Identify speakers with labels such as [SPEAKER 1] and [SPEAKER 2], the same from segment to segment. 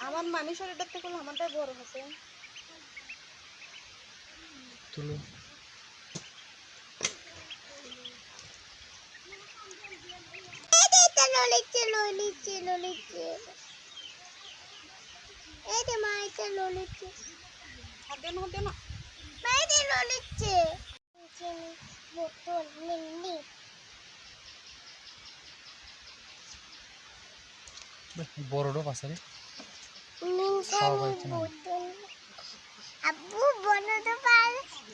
[SPEAKER 1] আমার মামি শরীরটার থেকে আমারটাই বড় আছে
[SPEAKER 2] তুলো
[SPEAKER 3] ললিচ্ছে ললিচ্ছে ললিচ্ছে এই যে মা এটা ললিচ্ছে
[SPEAKER 1] হাত দেন হাত দেন
[SPEAKER 3] মা এটা ললিচ্ছে চিনি বোতল নিন্নি
[SPEAKER 2] বড়টা পাশারে
[SPEAKER 3] নিনসানি
[SPEAKER 2] খাওয়া না।
[SPEAKER 3] বোতল। আব্বু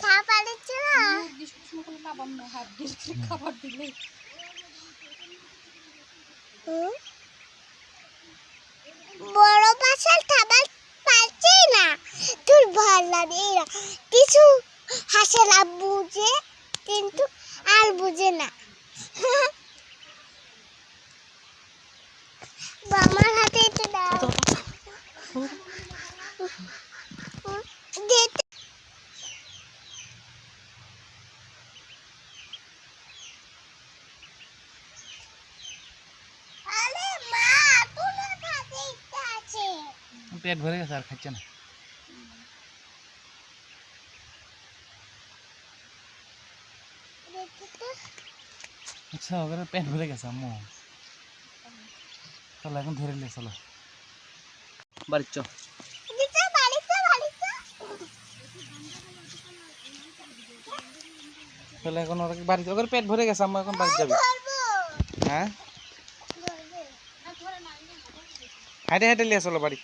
[SPEAKER 3] খা না?
[SPEAKER 4] বিস্কুট সময় খাবার হাত দিয়ে খাবার দিলে।
[SPEAKER 3] হুম? বড় পাশাল খাবার পারছে না লাগে না কিছু হাসে লাভ বুঝে, কিন্তু আর বুঝে না। আমার হাতে এটা দাও।
[SPEAKER 2] পেট ভরে গেছে আর খাচ্ছে না। আচ্ছা ওদের পেট ভরে গেছে, আম্মু। চলো, এখন ধরে নিয়ে, চলো। বাড়ি, চ।
[SPEAKER 3] বাড়িতে বাড়িতে
[SPEAKER 2] চলো এখন ওরা বাড়ি ওদের পেট ভরে গেছে, আম্মু, এখন বাড়ি যাবি। হ্যাঁ? হাঁটে হাঁটে নিয়ে, চলো, বাড়ি।